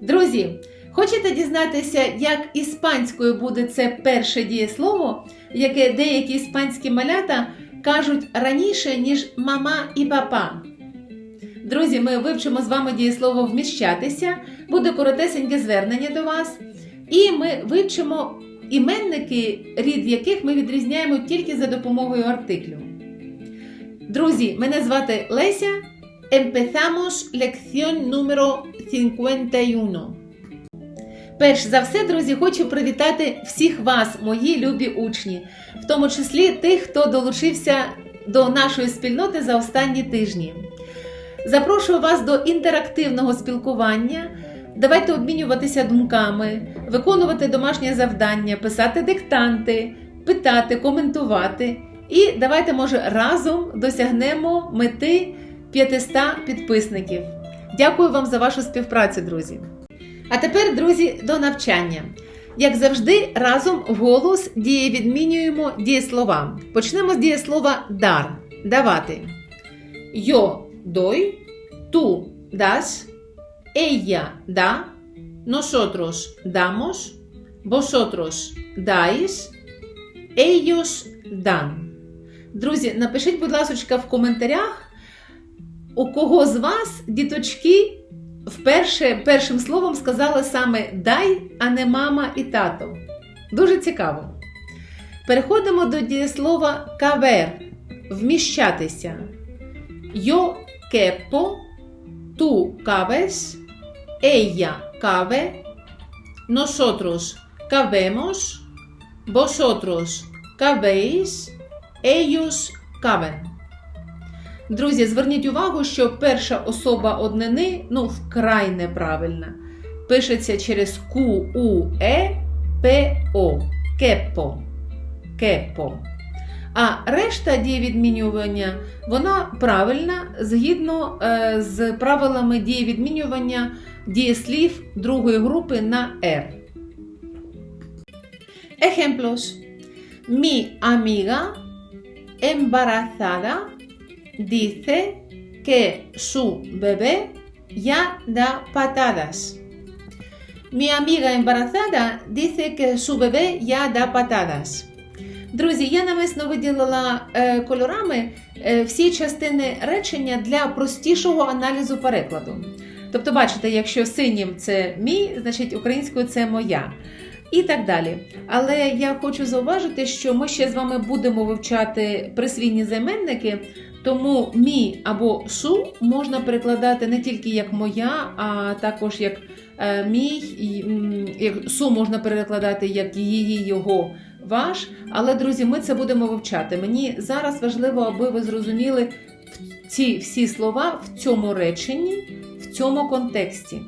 Друзі, хочете дізнатися, як іспанською буде це перше дієслово, яке деякі іспанські малята кажуть раніше, ніж мама і папа? Друзі, ми вивчимо з вами дієслово вміщатися, буде коротесеньке звернення до вас, і ми вивчимо іменники, рід яких ми відрізняємо тільки за допомогою артиклю. Друзі, мене звати Леся. Empezamos lección número 51. Перш за все, друзі, хочу привітати всіх вас, мої любі учні, в тому числі тих, хто долучився до нашої спільноти за останні тижні. Запрошую вас до інтерактивного спілкування. Давайте обмінюватися думками, виконувати домашнє завдання, писати диктанти, питати, коментувати. І давайте, може, разом досягнемо мети 500 підписників. Дякую вам за вашу співпрацю, друзі. А тепер, друзі, до навчання. Як завжди, разом вголос дієвідмінюємо дієслова. Почнемо з дієслова дар давати. Yo doy, tú das, ella da, nosotros damos, vosotros dais, ellos dan. Друзі, напишіть, будь ласка, в коментарях, у кого з вас діточки вперше першим словом сказали саме дай, а не мама і тато. Дуже цікаво. Переходимо до дієслова кавер вміщатися. Yo quepo, tú cabes, ella cabe, nosotros cabemos, vosotros cabéis, ellos caben. Друзі, зверніть увагу, що перша особа однини ну, вкрай неправильна. Пишеться через Q, U, E. Кепо. Кепо. А решта дієвідмінювання, вона правильна згідно е, з правилами дієвідмінювання дієслів другої групи на R. Ejemplos. Mi amiga embarazada dice que su bebé ya da patadas. Mi amiga embarazada dice que su bebé ya da patadas. Друзі, я навесно виділила е, кольорами е, всі частини речення для простішого аналізу перекладу. Тобто, бачите, якщо синім це мій, значить українською це моя. І так далі. Але я хочу зауважити, що ми ще з вами будемо вивчати присвійні займенники, тому мі або су можна перекладати не тільки як моя, а також як е, мій, як су можна перекладати як її, його, ваш. Але, друзі, ми це будемо вивчати. Мені зараз важливо, аби ви зрозуміли ці всі слова в цьому реченні, в цьому контексті.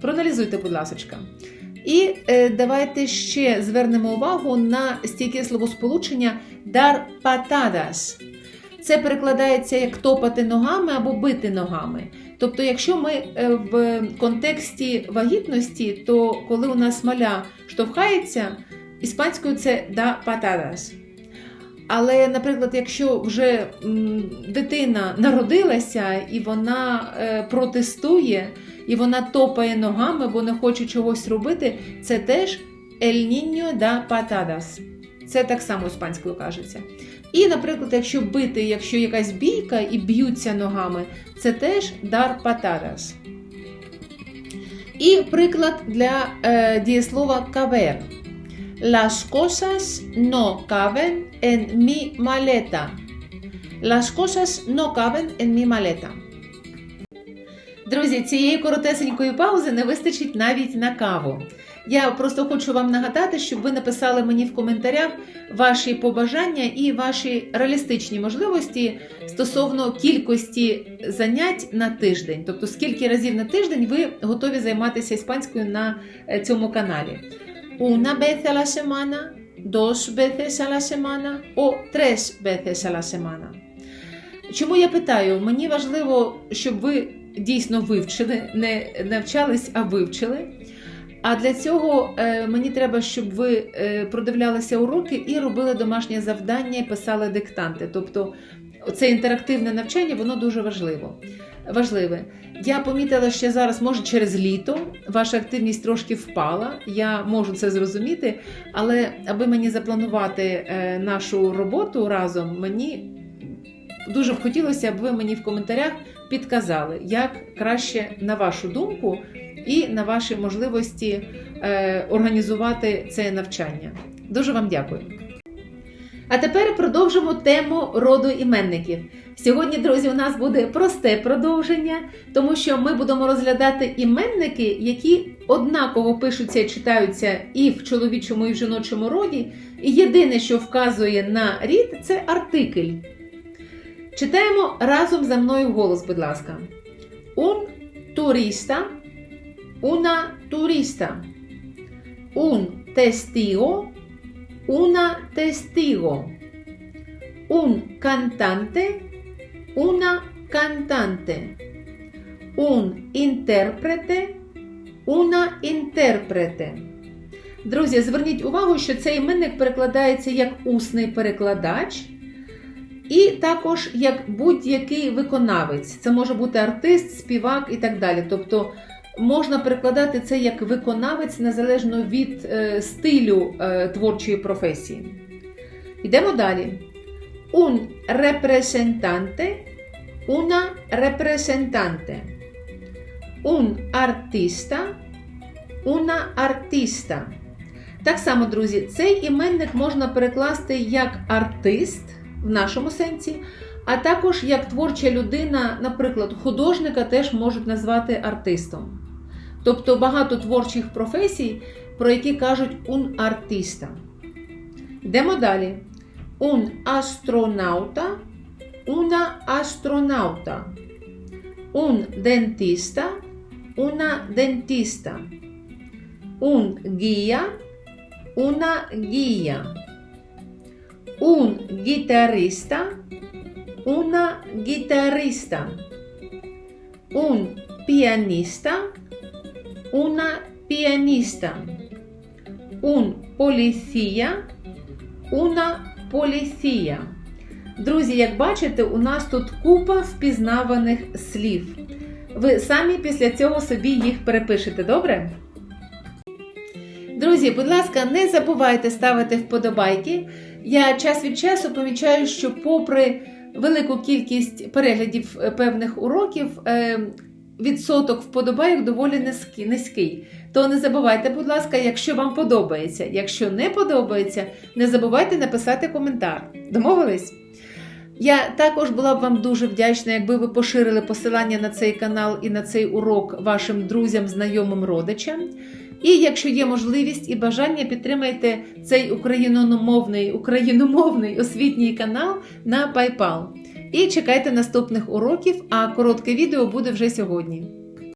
Проаналізуйте, будь ласка. І е, давайте ще звернемо увагу на стійке словосполучення дар патадас. Це перекладається як топати ногами або бити ногами. Тобто, якщо ми е, в контексті вагітності, то коли у нас маля штовхається, іспанською це да патадас. Але, наприклад, якщо вже дитина народилася і вона е, протестує, і вона топає ногами, бо не хоче чогось робити, це теж el niño da patadas. Це так само іспанською кажеться. І, наприклад, якщо бити, якщо якась бійка і б'ються ногами, це теж dar patadas. І приклад для е, дієслова caber. Las cosas no caben en mi maleta. Las cosas no caben en mi maleta. Друзі, цієї коротесенької паузи не вистачить навіть на каву. Я просто хочу вам нагадати, щоб ви написали мені в коментарях ваші побажання і ваші реалістичні можливості стосовно кількості занять на тиждень. Тобто, скільки разів на тиждень ви готові займатися іспанською на е, цьому каналі. Una vez a la semana, dos veces a la semana o tres veces a la semana. Чому я питаю? Мені важливо, щоб ви дійсно вивчили, не навчались, а вивчили. А для цього е, мені треба, щоб ви е, продивлялися уроки і робили домашнє завдання і писали диктанти. Тобто це інтерактивне навчання, воно дуже важливо. важливе. Я помітила, що зараз, може, через літо ваша активність трошки впала. Я можу це зрозуміти, але аби мені запланувати е, нашу роботу разом, мені дуже б хотілося, аби ви мені в коментарях підказали, як краще на вашу думку і на ваші можливості е, організувати це навчання. Дуже вам дякую. А тепер продовжимо тему роду іменників. Сьогодні, друзі, у нас буде просте продовження, тому що ми будемо розглядати іменники, які однаково пишуться і читаються і в чоловічому, і в жіночому роді. І єдине, що вказує на рід, це артикль. Читаємо разом за мною голос, будь ласка. Un turista, una turista. Un testigo, una testigo. Un cantante, una cantante. Un intérprete, una intérprete. Друзі, зверніть увагу, що цей іменник перекладається як усний перекладач, і також як будь-який виконавець. Це може бути артист, співак і так далі. Тобто можна перекладати це як виконавець незалежно від е, стилю е, творчої професії. Йдемо далі. Un representante, una representante. Un artista, una artista. Так само, друзі, цей іменник можна перекласти як артист в нашому сенсі, а також як творча людина, наприклад, художника теж можуть назвати артистом. Тобто багато творчих професій, про які кажуть un artista. Йдемо далі. Un astronauta, una astronauta. Un dentista, una dentista. Un guía, una guía. Un guitarrista, una guitarrista. Un pianista, una pianista. Un policía, una policía. Друзі, як бачите, у нас тут купа впізнаваних слів. Ви самі після цього собі їх перепишете, добре? Друзі, будь ласка, не забувайте ставити вподобайки. Я час від часу помічаю, що попри велику кількість переглядів е, певних уроків, е, відсоток вподобайок доволі низький-. То не забувайте, будь ласка, якщо вам подобається. Якщо не подобається, не забувайте написати коментар. Домовились? Я також була б вам дуже вдячна, якби ви поширили посилання на цей канал і на цей урок вашим друзям, знайомим, родичам. І якщо є можливість і бажання, підтримайте цей україномовний, україномовний освітній канал на PayPal. І чекайте наступних уроків, а коротке відео буде вже сьогодні.